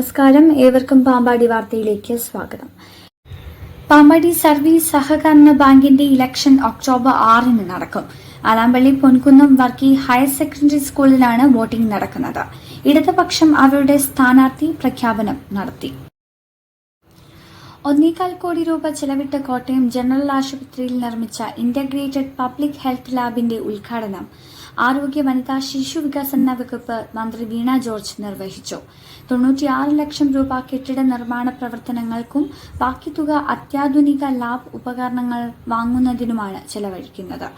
നമസ്കാരം. ഏവർക്കും പാമ്പാടി വാർത്തയിലേക്ക് സ്വാഗതം. പാമ്പാടി സർവീസ് സഹകരണ ബാങ്കിന്റെ ഇലക്ഷൻ ഒക്ടോബർ ആറിന് നടക്കും. ആലാമ്പള്ളി പൊൻകുന്നം വർക്കി ഹയർ സെക്കൻഡറി സ്കൂളിലാണ് വോട്ടിംഗ് നടക്കുന്നത്. ഇടതുപക്ഷം അവരുടെ സ്ഥാനാർത്ഥി പ്രഖ്യാപനം നടത്തി. ഒന്നേകാൽ കോടി രൂപ ചെലവിട്ട് കോട്ടയം ജനറൽ ആശുപത്രിയിൽ നിർമ്മിച്ച ഇന്റഗ്രേറ്റഡ് പബ്ലിക് ഹെൽത്ത് ലാബിന്റെ ഉദ്ഘാടനം. ആരോഗ്യ വനിതാ ശിശു വികസന വകുപ്പ് മന്ത്രി വീണ ജോർജ് നിർവഹിച്ചു. തൊണ്ണൂറ്റിയാറ് ലക്ഷം രൂപ കെട്ടിട നിർമ്മാണ പ്രവർത്തനങ്ങൾക്കും ബാക്കി തുക അത്യാധുനിക ലാബ് ഉപകരണങ്ങൾ വാങ്ങുന്നതിനുമാണ് ചെലവഴിക്കുന്നത്.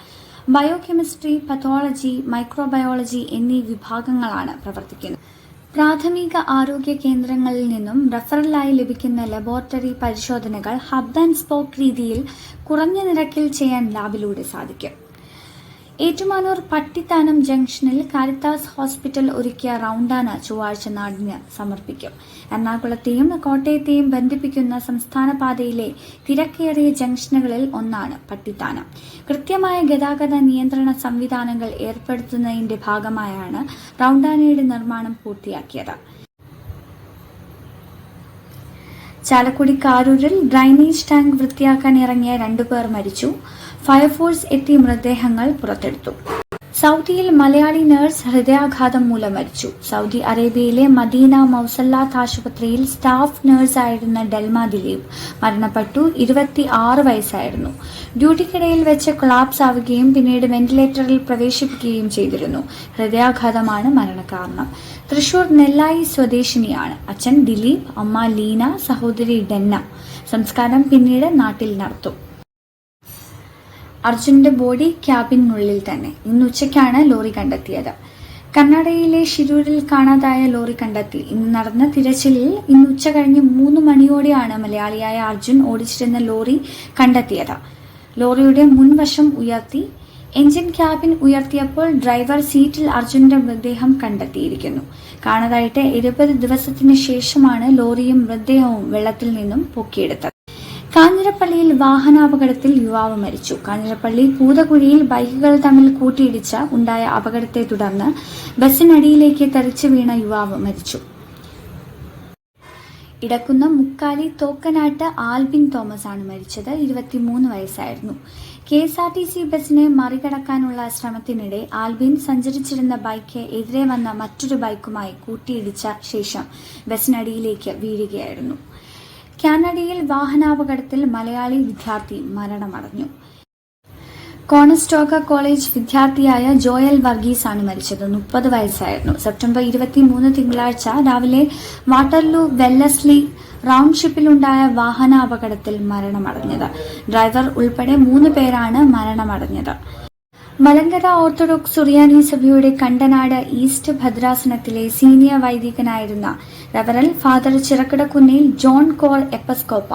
ബയോകെമിസ്ട്രി പതോളജി മൈക്രോബയോളജി എന്നീ വിഭാഗങ്ങളാണ് പ്രവർത്തിക്കുന്നത്. പ്രാഥമിക ആരോഗ്യ കേന്ദ്രങ്ങളിൽ നിന്നും റഫറലായി ലഭിക്കുന്ന ലബോറട്ടറി പരിശോധനകൾ ഹബ് ആൻഡ് സ്പോക്ക് രീതിയിൽ കുറഞ്ഞ നിരക്കിൽ ചെയ്യാൻ ലാബിലൂടെ സാധിക്കും. ഏറ്റുമാനൂർ പട്ടിത്താനം ജംഗ്ഷനിൽ കാരിത്താസ് ഹോസ്പിറ്റൽ ഒരുക്കിയ റൌണ്ടാന ചൊവ്വാഴ്ച നാടിന് സമർപ്പിക്കും. എറണാകുളത്തെയും കോട്ടയത്തെയും ബന്ധിപ്പിക്കുന്ന സംസ്ഥാന പാതയിലെ തിരക്കേറിയ ജംഗ്ഷനുകളിൽ ഒന്നാണ് പട്ടിത്താനം. കൃത്യമായ ഗതാഗത നിയന്ത്രണ സംവിധാനങ്ങൾ ഏർപ്പെടുത്തുന്നതിന്റെ ഭാഗമായാണ് റൌണ്ടാനയുടെ നിർമ്മാണം പൂർത്തിയാക്കിയത്. ചാലക്കുടി കാരൂരിൽ ഡ്രൈനേജ് ടാങ്ക് വൃത്തിയാക്കാൻ ഇറങ്ങിയ രണ്ടുപേർ മരിച്ചു. ഫയർഫോഴ്സ് എത്തി മൃതദേഹങ്ങൾ പുറത്തെടുത്തു. സൗദിയിൽ മലയാളി നഴ്സ് ഹൃദയാഘാതം മൂലം മരിച്ചു. സൗദി അറേബ്യയിലെ മദീന മൗസല്ലാത്ത് ആശുപത്രിയിൽ സ്റ്റാഫ് നഴ്സായിരുന്ന ഡെൽമ ദിലീപ് മരണപ്പെട്ടു. ഇരുപത്തി ആറ് വയസ്സായിരുന്നു. ഡ്യൂട്ടിക്കിടയിൽ വെച്ച് കൊളാപ്സ് ആവുകയും പിന്നീട് വെന്റിലേറ്ററിൽ പ്രവേശിപ്പിക്കുകയും ചെയ്തിരുന്നു. ഹൃദയാഘാതമാണ് മരണകാരണം. തൃശൂർ നെല്ലായി സ്വദേശിനിയാണ്. അച്ഛൻ ദിലീപ് അമ്മ ലീന സഹോദരി ഡെന്ന സംസ്കാരം പിന്നീട് നാട്ടിൽ നടത്തും. അർജുന്റെ ബോഡി ക്യാബിനുള്ളിൽ തന്നെ. ഇന്ന് ഉച്ചയ്ക്കാണ് ലോറി കണ്ടെത്തിയത്. കർണാടകയിലെ ഷിരൂരിൽ കാണാതായ ലോറി കണ്ടെത്തി. ഇന്ന് നടന്ന തിരച്ചിലിൽ ഇന്ന് ഉച്ച കഴിഞ്ഞ് മൂന്ന് മണിയോടെയാണ് മലയാളിയായ അർജുൻ ഓടിച്ചിരുന്ന ലോറി കണ്ടെത്തിയത്. ലോറിയുടെ മുൻവശം ഉയർത്തി എഞ്ചിൻ ക്യാബിൻ ഉയർത്തിയപ്പോൾ ഡ്രൈവർ സീറ്റിൽ അർജുന്റെ മൃതദേഹം കണ്ടെത്തിയിരിക്കുന്നു. കാണാതായിട്ട് ഇരുപത് ദിവസത്തിന് ശേഷമാണ് ലോറിയും മൃതദേഹവും വെള്ളത്തിൽ നിന്നും പൊക്കിയെടുത്തത്. കാഞ്ഞിരപ്പള്ളിയിൽ വാഹനാപകടത്തിൽ യുവാവ് മരിച്ചു. കാഞ്ഞിരപ്പള്ളി പൂതകുഴിയിൽ ബൈക്കുകൾ തമ്മിൽ കൂട്ടിയിടിച്ച ഉണ്ടായ അപകടത്തെ തുടർന്ന് ബസ്സിനടിയിലേക്ക് തെറിച്ചു വീണ യുവാവ് മരിച്ചു. ഇടക്കുന്ന മുക്കാലി തോക്കനാട്ട് ആൽബിൻ തോമസ് ആണ് മരിച്ചത്. ഇരുപത്തിമൂന്ന് വയസ്സായിരുന്നു. K S R T C ബസിനെ മറികടക്കാനുള്ള ശ്രമത്തിനിടെ ആൽബിൻ സഞ്ചരിച്ചിരുന്ന ബൈക്ക് എതിരെ വന്ന മറ്റൊരു ബൈക്കുമായി കൂട്ടിയിടിച്ച ശേഷം ബസിനടിയിലേക്ക് വീഴുകയായിരുന്നു. കാനഡയിൽ വാഹനാപകടത്തിൽ മലയാളി വിദ്യാർത്ഥി മരണമടഞ്ഞു. കോണസ്റ്റോക്ക കോളേജ് വിദ്യാർത്ഥിയായ ജോയൽ വർഗീസ് ആണ് മരിച്ചത്. മുപ്പത് വയസ്സായിരുന്നു. സെപ്റ്റംബർ ഇരുപത്തിമൂന്ന് തിങ്കളാഴ്ച രാവിലെ വാട്ടർലൂ വെല്ലസ്ലി റൗണ്ട് ഷിപ്പിലുണ്ടായ വാഹനാപകടത്തിൽ മരണമടഞ്ഞത്. ഡ്രൈവർ ഉൾപ്പെടെ മൂന്ന് പേരാണ് മരണമടഞ്ഞത്. മലങ്കര ഓർത്തഡോക്സ് സുറിയാനി സഭയുടെ കണ്ടനാട് ഈസ്റ്റ് ഭദ്രാസനത്തിലെ സീനിയർ വൈദികനായിരുന്ന റവറൽ ഫാദർ ചിറക്കടക്കുന്നിൽ ജോൺ കോൾ എപ്പസ്കോപ്പ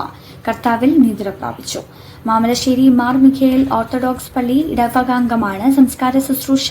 കർത്താവിൽ നിദ്ര പ്രാപിച്ചു. മാമലശ്ശേരി മാർ മിഖേൽ ഓർത്തഡോക്സ് പള്ളി ഇടവകാംഗമാണ് സംസ്കാര ശുശ്രൂഷ